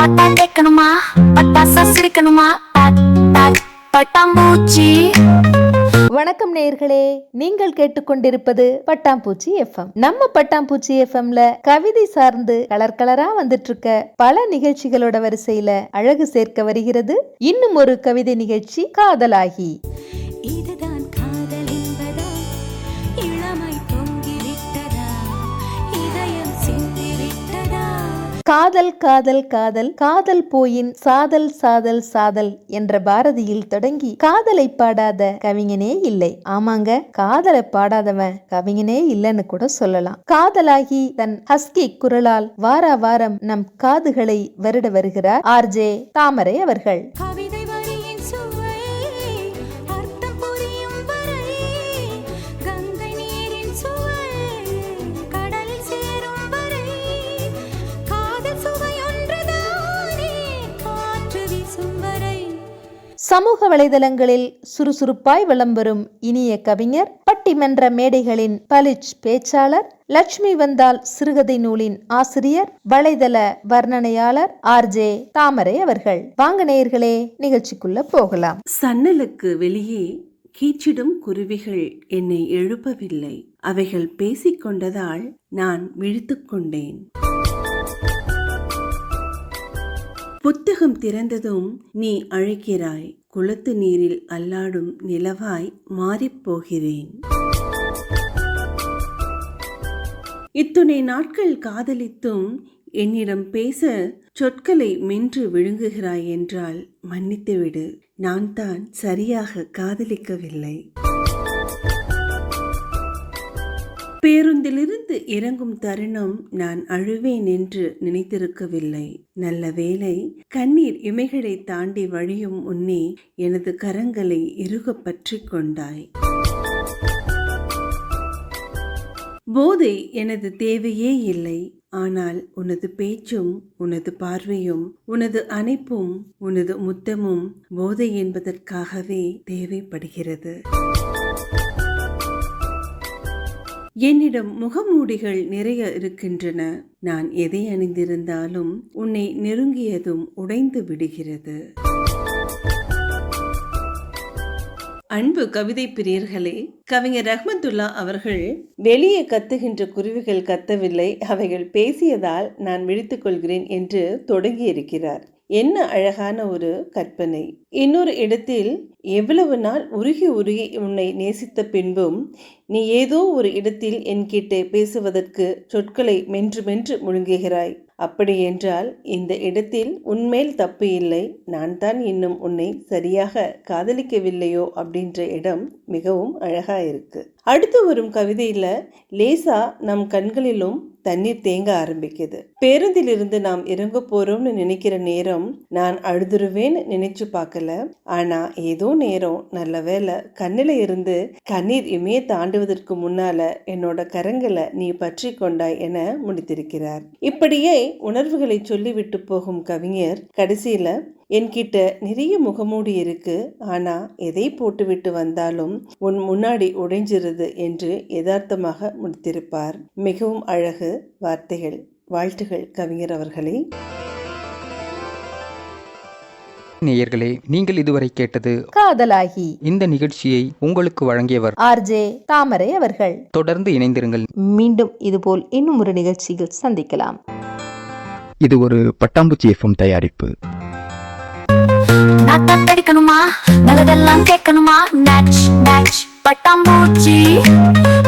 பாட்டா கேட்கணுமா பட்டாசா சிரிக்கணுமா பட்டாம்பூச்சி. வணக்கம் நேயர்களே நீங்கள் கேட்டுக்கொண்டிருப்பது பட்டாம்பூச்சி எஃப்எம். நம்ம பட்டாம்பூச்சி எஃப்எம்ல கவிதை சார்ந்து கலர் கலரா வந்துட்டு இருக்க பல நிகழ்ச்சிகளோட வரிசையில அழகு சேர்க்க வருகிறது. இன்னும் ஒரு கவிதை நிகழ்ச்சி காதலாகி. இதுதான் காதல் காதல் காதல் காதல் போயின் சாதல் சாதல் சாதல் என்ற பாரதியில் தொடங்கி காதலை பாடாத கவிஞனே இல்லை. ஆமாங்க காதலை பாடாதவன் கவிஞனே இல்லைன்னு கூட சொல்லலாம். காதலாகி தன் ஹஸ்கி குரலால் வார வாரம் நம் காதுகளை வருட வருகிறார் ஆர்ஜே தாமரை அவர்கள். சமூக வலைதளங்களில் சுறுசுறுப்பாய் விளம்பரும் இனிய கவிஞர் பட்டிமன்ற மேடைகளின் பலிச் பேச்சாளர் லட்சுமி வந்தால் சிறுகதை நூலின் ஆசிரியர் வலைதள வர்ணனையாளர் ஆர்ஜே தாமரை அவர்கள். வாங்க நேயர்களே நிகழ்ச்சிக்குள்ள போகலாம். சன்னலுக்கு வெளியே கீச்சிடும் குருவிகள் என்னை எழுப்பவில்லை. அவைகள் பேசிக்கொண்டதால் நான் விழித்துக்கொண்டேன் புத்தகம் திறந்ததும் நீ அழைக்கிறாய். குளத்து நீரில் அல்லாடும் நிலவாய் மாறிப் போகிறேன் இத்துணை நாட்கள் காதலித்தும் என்னிடம் பேச சொற்களை மென்று விழுங்குகிறாய் என்றால் மன்னித்துவிடு. நான் தான் சரியாக காதலிக்கவில்லை. பேருந்திலிருந்து இறங்கும் தருணம் நான் அழுவேன் என்று நினைத்திருக்கவில்லை. நல்ல வேளை கண்ணீர் இமைகளை தாண்டி வழியும் உன்னே எனது கரங்களை இறுகப் கொண்டாய். போதை எனது தேவையே இல்லை. ஆனால் உனது பேச்சும் உனது பார்வையும் உனது அணைப்பும் உனது முத்தமும் போதை என்பதற்காகவே தேவைப்படுகிறது. என்னிடம் முகமூடிகள் நிறைய இருக்கின்றன. நான் எதை அணிந்திருந்தாலும் உன்னை நெருங்கியதும் உடைந்து விடுகிறது. அன்பு கவிதை பிரியர்களே கவிஞர் ரஹ்மத்துல்லா அவர்கள் வெளியே கத்துகின்ற குருவிகள் கத்தவில்லை அவைகள் பேசியதால் நான் விழித்துக் கொள்கிறேன் என்று தொடங்கியிருக்கிறார். என்ன அழகான ஒரு கற்பனை. இன்னொரு இடத்தில் எவ்வளவு நாள் உருகி உருகி உன்னை நேசித்த பின்பும் நீ ஏதோ ஒரு இடத்தில் என்கிட்ட பேசுவதற்கு சொற்களை மென்று மென்று முழுங்குகிறாய். அப்படி என்றால் இந்த இடத்தில் உன்மேல் தப்பு இல்லை நான் தான் இன்னும் உன்னை சரியாக காதலிக்கவில்லையோ அப்படின்ற இடம் மிகவும் அழகா இருக்கு அடுத்து வரும் கவிதையில லேசா நம் கண்களிலும் தண்ணீர் தேங்க ஆரம்பிக்குது. பேருந்திலிருந்து நாம் இறங்க போறோம்னு நினைக்கிற நேரம் நான் அழுதுருவேன்னு நினைச்சு பார்க்க பார்க்கல ஆனா ஏதோ நேரம் நல்ல வேளை கண்ணில இருந்து கண்ணீர் இமே தாண்டுவதற்கு முன்னால என்னோட கரங்களை நீ பற்றி கொண்டாய் என முடித்திருக்கிறார். இப்படியே உணர்வுகளை சொல்லிவிட்டு போகும் கவிஞர் கடைசியில என்கிட்ட நிறைய முகமூடி இருக்கு ஆனா எதை போட்டுவிட்டு வந்தாலும் உன் முன்னாடி உடைஞ்சிருது என்று யதார்த்தமாக முடித்திருப்பார். மிகவும் அழகு வார்த்தைகள் வாழ்த்துகள் கவிஞர் அவர்களே. நேயர்களே நீங்கள் இதுவரை கேட்டது காதலாகி. இந்த நிகழ்ச்சியை உங்களுக்கு வழங்கியவர் ஆர்ஜே தாமரை அவர்கள். தொடர்ந்து இணைந்திருங்கள். மீண்டும் இதுபோல் இன்னும் ஒரு நிகழ்ச்சியில் சந்திக்கலாம். இது ஒரு பட்டாம்பூச்சி எஃப்எம் தயாரிப்பு. நல்லதெல்லாம் கேட்கணுமா? பட்டாம்பூச்சி.